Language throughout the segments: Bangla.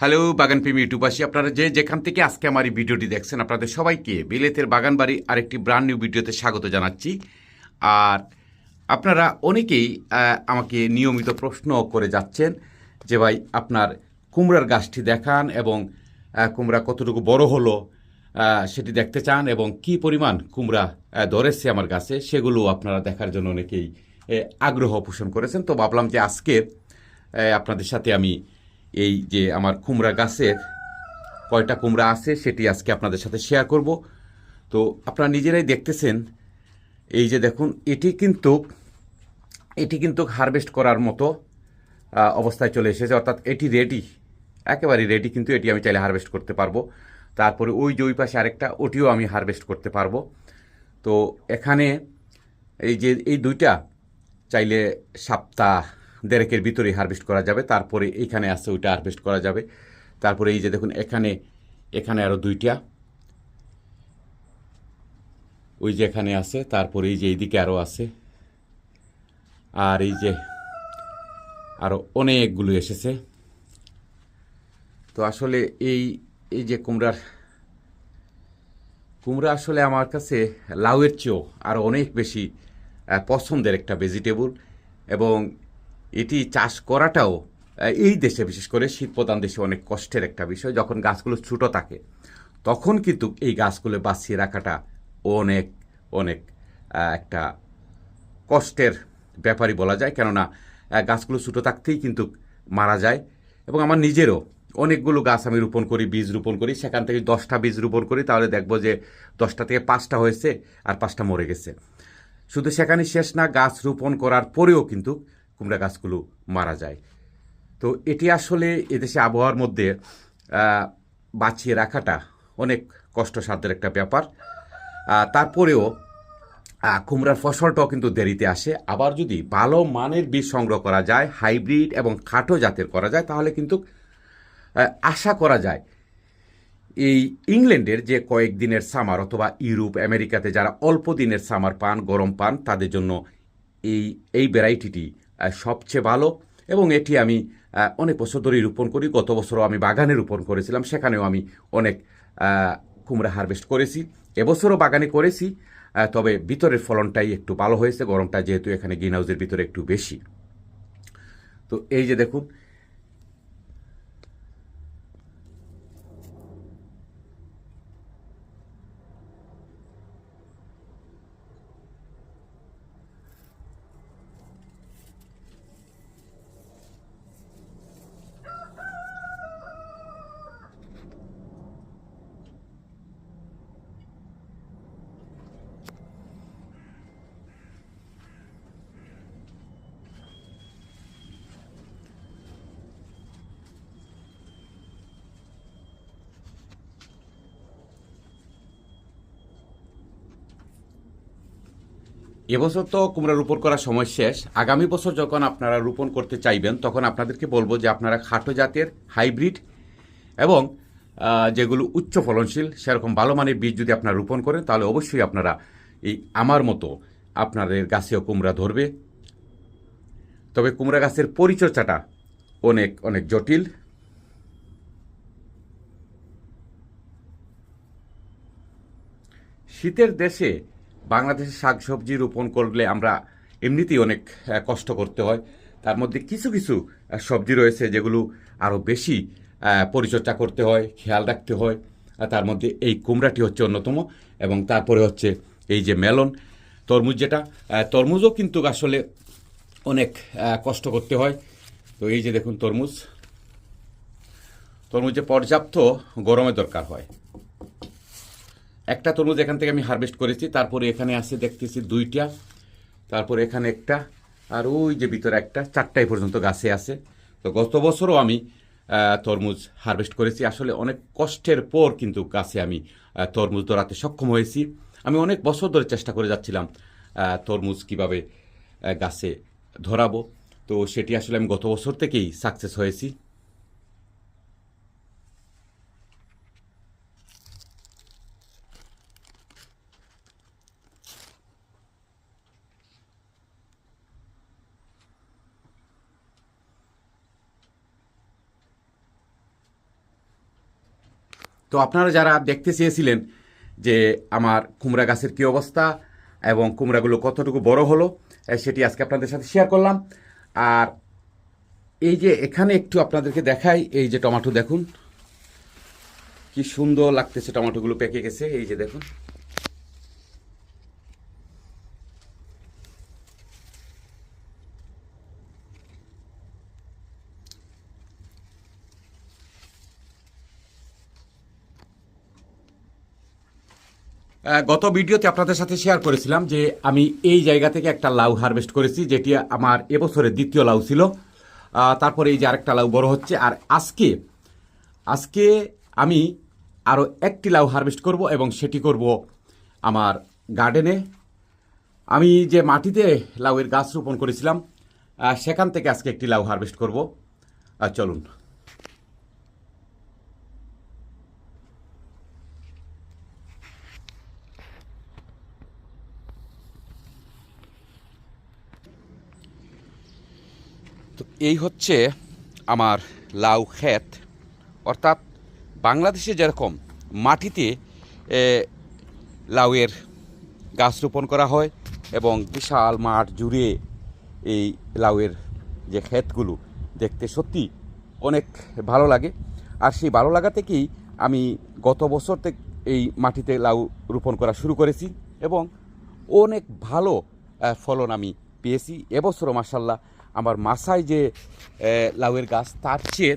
হ্যালো বাগান প্রেমী ইউটিউবাসী আপনারা যে যেখান থেকে আজকে আমার এই ভিডিওটি দেখছেন, আপনাদের সবাইকে বিলেতের বাগান বাড়ি আরেকটি ব্রান্ড নিউ ভিডিওতে স্বাগত জানাচ্ছি। আর আপনারা অনেকেই আমাকে নিয়মিত প্রশ্ন করে যাচ্ছেন যে ভাই আপনার কুমড়ার গাছটি দেখান এবং কুমড়া কতটুকু বড় হলো সেটি দেখতে চান এবং কি পরিমাণ কুমড়া ধরেছে আমার গাছে, সেগুলো আপনারা দেখার জন্য অনেকেই আগ্রহ পোষণ করেছেন। তো ভাবলাম যে আজকে আপনাদের সাথে আমি এই যে আমার কুমড়া গাছের কয়টা কুমড়া আছে, সেটি আজকে আপনাদের সাথে শেয়ার করব। তো আপনারা নিজেরাই দেখতেছেন, এই যে দেখুন, এটি কিন্তু এটি কিন্তু হারভেস্ট করার মতো অবস্থায় চলে এসেছে। অর্থাৎ এটি রেডি একেবারে রেডি কিন্তু এটি আমি চাইলে হারভেস্ট করতে পারব। তারপরে ওই যে ওই পাশে আরেকটা, ওটিও আমি হারভেস্ট করতে পারব। তো এখানে এই যে এই দুইটা চাইলে সপ্তাহ দেড়েকের ভিতরেই হারভেস্ট করা যাবে। তারপরে এইখানে আছে ওইটা হারভেস্ট করা যাবে। তারপরে এই যে দেখুন, এখানে এখানে আরও দুইটা। ওই যে এখানে আছে, তারপরে এই যে এইদিকে আরও আছে। আর এই যে আরও অনেকগুলো এসেছে। তো আসলে এই এই যে কুমড়ার, কুমড়া আসলে আমার কাছে লাউয়ের চেয়েও আরও অনেক বেশি পছন্দের একটা ভেজিটেবল এবং এটি চাষ করাটাও এই দেশে বিশেষ করে শীতপ্রধান দেশে অনেক কষ্টের একটা বিষয়। যখন গাছগুলো ছোটো থাকে, তখন কিন্তু এই গাছগুলো বাঁচিয়ে রাখাটা অনেক অনেক একটা কষ্টের ব্যাপারই বলা যায়, কেননা গাছগুলো ছোটো থাকতেই কিন্তু মারা যায়। এবং আমার নিজেরও অনেকগুলো গাছ আমি রোপণ করি, বীজ রোপণ করি। সেখান থেকে দশটা বীজ রোপণ করি, তাহলে দেখব যে দশটা থেকে পাঁচটা হয়েছে আর পাঁচটা মরে গেছে। শুধু সেখানে শেষ না, গাছ রোপণ করার পরেও কিন্তু কুমড়া গাছগুলো মারা যায়। তো এটি আসলে এদেশে আবহাওয়ার মধ্যে বাঁচিয়ে রাখাটা অনেক কষ্টসাধ্যের একটা ব্যাপার। তারপরেও কুমড়ার ফসলটাও কিন্তু দেরিতে আসে। আবার যদি ভালো মানের বীজ সংগ্রহ করা যায়, হাইব্রিড এবং খাটো জাতের করা যায়, তাহলে কিন্তু আশা করা যায়। এই ইংল্যান্ডের যে কয়েকদিনের সামার অথবা ইউরোপ, আমেরিকাতে যারা অল্প দিনের সামার পান, গরম পান, তাদের জন্য এই এই ভ্যারাইটিটি সবচেয়ে ভালো। এবং এটি আমি অনেক বছর ধরেই রোপণ করি। গত বছরও আমি বাগানে রোপণ করেছিলাম। সেখানেও আমি অনেক কুমড়া হারভেস্ট করেছি। এবছরও বাগানে করেছি। তবে ভিতরের ফলনটাই একটু ভালো হয়েছে, গরমটা যেহেতু এখানে গ্রিন হাউসের ভিতরে একটু বেশি। তো এই যে দেখুন এবছর তো কুমড়া রোপণ করার সময় শেষ। আগামী বছর যখন আপনারা রোপণ করতে চাইবেন, তখন আপনাদেরকে বলব যে আপনারা খাটো জাতের হাইব্রিড এবং যেগুলো উচ্চ ফলনশীল, সেরকম ভালো মানের বীজ যদি আপনারা রোপণ করেন, তাহলে অবশ্যই আপনারা এই আমার মতো আপনাদের গাছেও কুমড়া ধরবে। তবে কুমড়া গাছের পরিচর্যাটা অনেক অনেক জটিল। শীতের দেশে বাংলাদেশে শাকসবজি রোপণ করলে আমরা এমনিতেই অনেক কষ্ট করতে হয়। তার মধ্যে কিছু কিছু সবজি রয়েছে যেগুলো আরও বেশি পরিচর্যা করতে হয়, খেয়াল রাখতে হয়। তার মধ্যে এই কুমড়াটি হচ্ছে অন্যতম এবং তারপরে হচ্ছে এই যে মেলন, তরমুজ যেটা তরমুজও কিন্তু আসলে অনেক কষ্ট করতে হয়। তো এই যে দেখুন তরমুজ। তরমুজে পর্যাপ্ত গরমের দরকার হয়। একটা তরমুজ এখান থেকে আমি হারভেস্ট করেছি, তারপরে এখানে আছে দেখতেছি দুইটা, তারপর এখানে একটা, আর ওই যে ভিতরে একটা, চারটাই পর্যন্ত গাছে আছে। তো গত বছরও আমি তরমুজ হারভেস্ট করেছি। আসলে অনেক কষ্টের পর কিন্তু গাছে আমি তরমুজ ধরাতে সক্ষম হয়েছি। আমি অনেক বছর ধরে চেষ্টা করে যাচ্ছিলাম তরমুজ কীভাবে গাছে ধরাবো। তো সেটি আসলে আমি গত বছর থেকেই সাকসেস হয়েছি। তো আপনারা যারা দেখতে চেয়েছিলেন যে আমার কুমড়া গাছের কী অবস্থা এবং কুমড়াগুলো কতটুকু বড় হলো সেটি আজকে আপনাদের সাথে শেয়ার করলাম। আর এই যে এখানে একটু আপনাদেরকে দেখাই, এই যে টমাটো দেখুন, কি সুন্দর লাগতেছে টমাটোগুলো পেকে গেছে, এই যে দেখুন। গত ভিডিওতে আপনাদের সাথে শেয়ার করেছিলাম যে আমি এই জায়গা থেকে একটা লাউ হারভেস্ট করেছি, যেটি আমার এবছরের দ্বিতীয় লাউ ছিল। তারপরে এই যে আরেকটা লাউ বড় হচ্ছে। আর আজকে আজকে আমি আরও একটি লাউ হারভেস্ট করব এবং সেটি করব আমার গার্ডেনে আমি যে মাটিতে লাউয়ের গাছ রোপণ করেছিলাম সেখান থেকে আজকে একটি লাউ হারভেস্ট করব। চলুন। এই হচ্ছে আমার লাউ ক্ষেত। অর্থাৎ বাংলাদেশে যেরকম মাটিতে লাউয়ের গাছ রোপণ করা হয় এবং বিশাল মাঠ জুড়ে এই লাউয়ের যে ক্ষেতগুলো দেখতে সত্যি অনেক ভালো লাগে। আর সেই ভালো লাগা থেকেই আমি গত বছর থেকে এই মাটিতে লাউ রোপণ করা শুরু করেছি এবং অনেক ভালো ফলন আমি পেয়েছি। এবছরও মাসাল্লাহ আমার মাসায় যে লাউয়ের গাছ, তার চেয়ে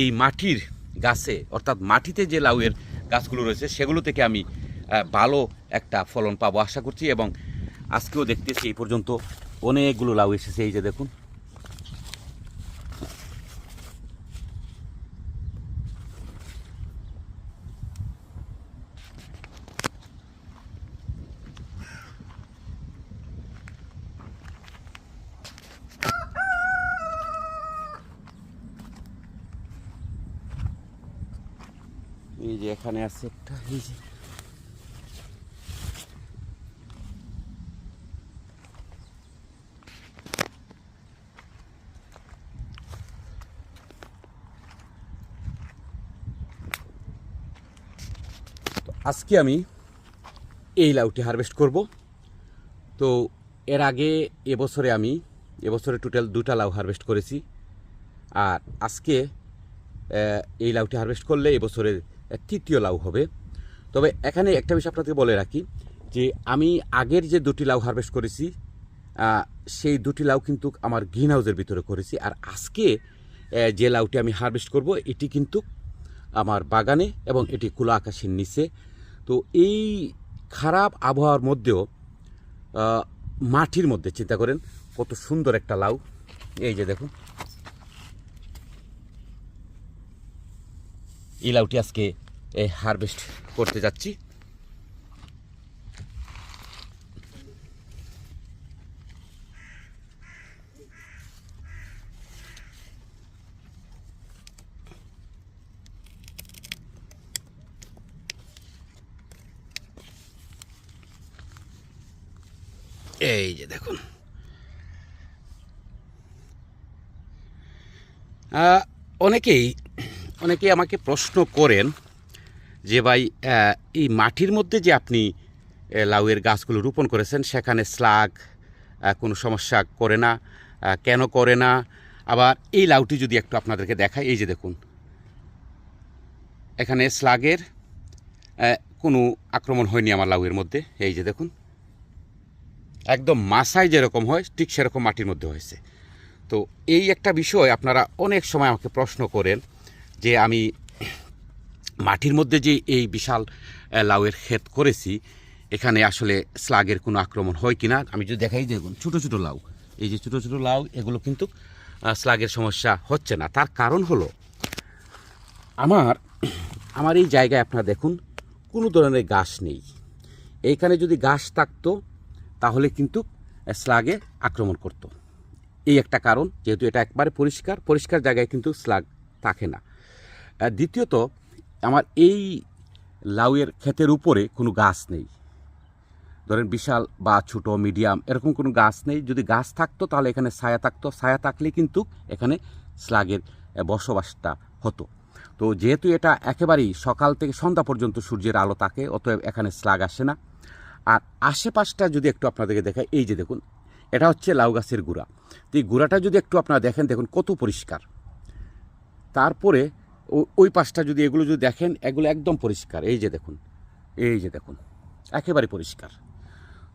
এই মাটির গাছে, অর্থাৎ মাটিতে যে লাউয়ের গাছগুলো রয়েছে, সেগুলো থেকে আমি ভালো একটা ফলন পাবো আশা করছি এবং আজকেও দেখতেছি এই পর্যন্ত অনেকগুলো লাউ এসেছে, এই যে দেখুন। এখানে আছে একটা, এই যে। আজকে আমি এই লাউটি হারভেস্ট করব। তো এর আগে এবছরে আমি, এবছরে টোটাল দুটা লাউ হারভেস্ট করেছি। আর আজকে এই লাউটি হারভেস্ট করলে এবছরের তৃতীয় লাউ হবে। তবে এখানে একটা বিষয় আপনাদের বলে রাখি, যে আমি আগের যে দুটি লাউ হারভেস্ট করেছি সেই দুটি লাউ কিন্তু আমার গ্রিন হাউসের ভিতরে করেছি, আর আজকে যে লাউটি আমি হারভেস্ট করব, এটি কিন্তু আমার বাগানে এবং এটি খোলা আকাশের নিচে। তো এই খারাপ আবহাওয়ার মধ্যেও মাটির মধ্যে, চিন্তা করেন, কত সুন্দর একটা লাউ। এই যে দেখুন। এই আজকে হারভেস্ট করতে যাচ্ছি। এই যে দেখুন। অনেকেই অনেকেই আমাকে প্রশ্ন করেন যে ভাই এই মাটির মধ্যে যে আপনি লাউয়ের গাছগুলো রোপণ করেছেন, সেখানে স্লাগ কোনো সমস্যা করে না কেন করে না? আবার এই লাউটি যদি একটু আপনাদেরকে দেখায় এই যে দেখুন। এখানে স্লাগের কোনো আক্রমণ হয়নি আমার লাউয়ের মধ্যে, এই যে দেখুন। একদম মাসায় যেরকম হয়, ঠিক সেরকম মাটির মধ্যে হয়েছে। তো এই একটা বিষয় আপনারা অনেক সময় আমাকে প্রশ্ন করেন যে আমি মাটির মধ্যে যে এই বিশাল লাউয়ের ক্ষেত করেছি, এখানে আসলে স্লাগের কোনো আক্রমণ হয় কি না আমি যদি দেখাই, দেখুন, ছোটো ছোটো লাউ। এই যে ছোটো ছোটো লাউ, এগুলো কিন্তু স্লাগের সমস্যা হচ্ছে না। তার কারণ হলো, আমার আমার এই জায়গায় আপনারা দেখুন, কোনো ধরনের গাছ নেই। এইখানে যদি গাছ থাকতো, তাহলে কিন্তু স্লাগে আক্রমণ করতো। এই একটা কারণ, যেহেতু এটা একবারে পরিষ্কার পরিষ্কার জায়গায় কিন্তু স্লাগ থাকে না। দ্বিতীয়ত, আমার এই লাউয়ের ক্ষেতের উপরে কোনো গাছ নেই। ধরেন বিশাল বা ছোট, মিডিয়াম এরকম কোনো গাছ নেই। যদি গাছ থাকতো তাহলে এখানে ছায়া থাকতো। ছায়া থাকলে কিন্তু এখানে স্লাগের বসবাসটা হতো। তো যেহেতু এটা একেবারেই সকাল থেকে সন্ধ্যা পর্যন্ত সূর্যের আলো থাকে, অতএব এখানে স্লাগ আসে না। আর আশেপাশটা যদি একটু আপনাদেরকে দেখায় এই যে দেখুন, এটা হচ্ছে লাউ গাছের গুঁড়া। তো এই গুঁড়াটা যদি একটু আপনারা দেখেন, দেখুন কত পরিষ্কার। তারপরে ওই পাশটা যদি এগুলো যদি দেখেন, এগুলো একদম পরিষ্কার। এই যে দেখুন, এই যে দেখুন, একেবারে পরিষ্কার।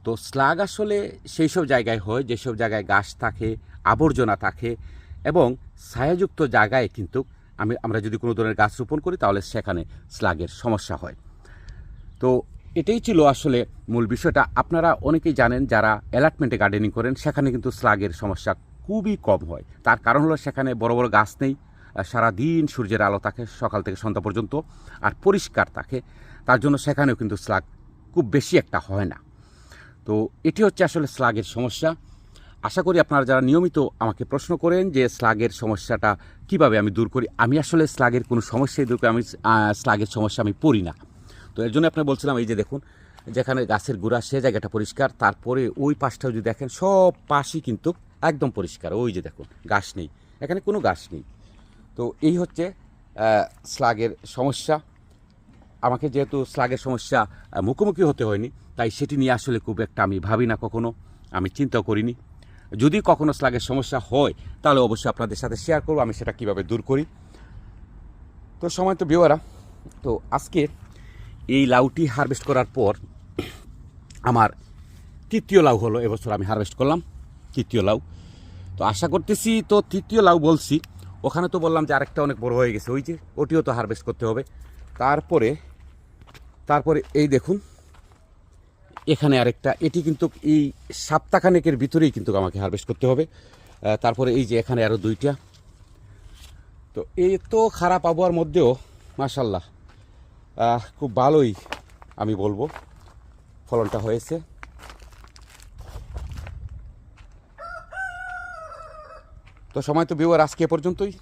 তো স্লাগ আসলে সেই সব জায়গায় হয়, যেসব জায়গায় গাছ থাকে, আবর্জনা থাকে, এবং ছায়াযুক্ত জায়গায় কিন্তু আমি, আমরা যদি কোনো ধরনের গাছ রোপণ করি, তাহলে সেখানে স্লাগের সমস্যা হয়। তো এটাই ছিল আসলে মূল বিষয়টা। আপনারা অনেকেই জানেন, যারা অ্যালাটমেন্টে গার্ডেনিং করেন, সেখানে কিন্তু স্লাগের সমস্যা খুবই কম হয়। তার কারণ হলো সেখানে বড় বড় গাছ নেই সারাদিন সূর্যের আলো থাকে সকাল থেকে সন্ধ্যা পর্যন্ত আর পরিষ্কার থাকে। তার জন্য সেখানেও কিন্তু স্লাগ খুব বেশি একটা হয় না। তো এটি হচ্ছে আসলে স্লাগের সমস্যা। আশা করি আপনারা যারা নিয়মিত আমাকে প্রশ্ন করেন যে স্লাগের সমস্যাটা কীভাবে আমি দূর করি, আমি আসলে স্লাগের কোনো সমস্যাই দূর করি, আমি স্লাগের সমস্যা আমি পড়ি না। তো এর জন্য আপনার বলছিলাম, এই যে দেখুন, যেখানে গাছের গুড়া, সে জায়গাটা পরিষ্কার, তারপরে ওই পাশটাও যদি দেখেন, সব পাশই কিন্তু একদম পরিষ্কার। ওই যে দেখুন, গাছ নেই। এখানে কোনো গাছ নেই। তো এই হচ্ছে স্লাগের সমস্যা। আমাকে যেহেতু স্লাগের সমস্যা মুখোমুখি হতে হয়নি, তাই সেটি নিয়ে আসলে খুব একটা আমি ভাবি না কখনো, আমি চিন্তাও করিনি। যদি কখনো স্লাগের সমস্যা হয়, তাহলে অবশ্যই আপনাদের সাথে শেয়ার করব, আমি সেটা কীভাবে দূর করি। তো সময় তো বিওয়ারা তো আজকে এই লাউটি হারভেস্ট করার পর আমার তৃতীয় লাউ হলো, এবছর আমি হারভেস্ট করলাম, তৃতীয় লাউ। তো আশা করতেছি, তো তৃতীয় লাউ বলছি ওখানে তো বললাম যে আরেকটা অনেক বড় হয়ে গেছে, ওই যে ওটিও তো হারভেস্ট করতে হবে। তারপরে তারপরে এই দেখুন, এখানে আরেকটা, এটি কিন্তু এই সপ্তাহখানেকের ভিতরেই কিন্তু আমাকে হারভেস্ট করতে হবে। তারপরে এই যে এখানে আরও দুইটা। তো এই তো খারাপ আবহাওয়ার মধ্যেও মাসাল্লাহ খুব ভালোই আমি বলব, ফলনটা হয়েছে। তো সময় তো বিওয়ার আজকে পর্যন্তই।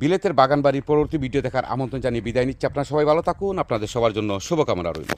বিলেতের বাগানবাড়ির পরবর্তী ভিডিও দেখার আমন্ত্রণ জানিয়ে বিদায় নিচ্ছি। আপনারা সবাই ভালো থাকুন, আপনাদের সবার জন্য শুভকামনা রইল।